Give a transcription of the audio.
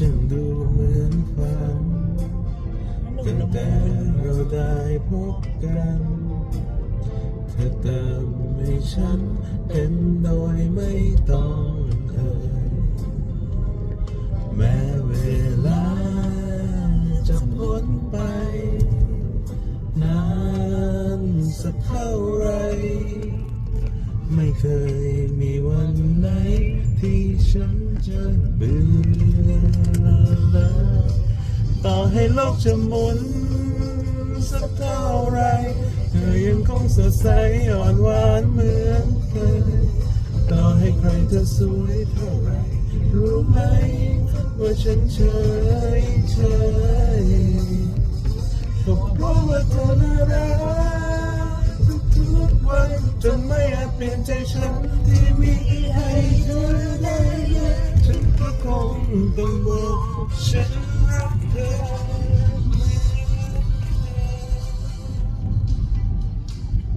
ฉันดูเหมือนฝันตั้งแต่เราได้พบกันเธอเติมให้ฉันเป็นโดยไม่ต้องเอ่ยแม้เวลาจะพ้นไป นานสักเท่าไร ไม่เคยมีวันไหนที่ฉันจะเบื่อ ให้โลกจะหมุนสักเท่าไร เธอยังคงสดใสอ่อนหวานเหมือนเคยต่อให้ใครเธอสวยเท่าไร รู้ไหมว่าฉันเฉยเฉยก็เพราะว่าเธอน่ารักทุกๆวันจนไม่อาจเปลี่ยนใจฉันที่มีให้เธอได้ฉันก็คงต้องบอกฉันรักเธอ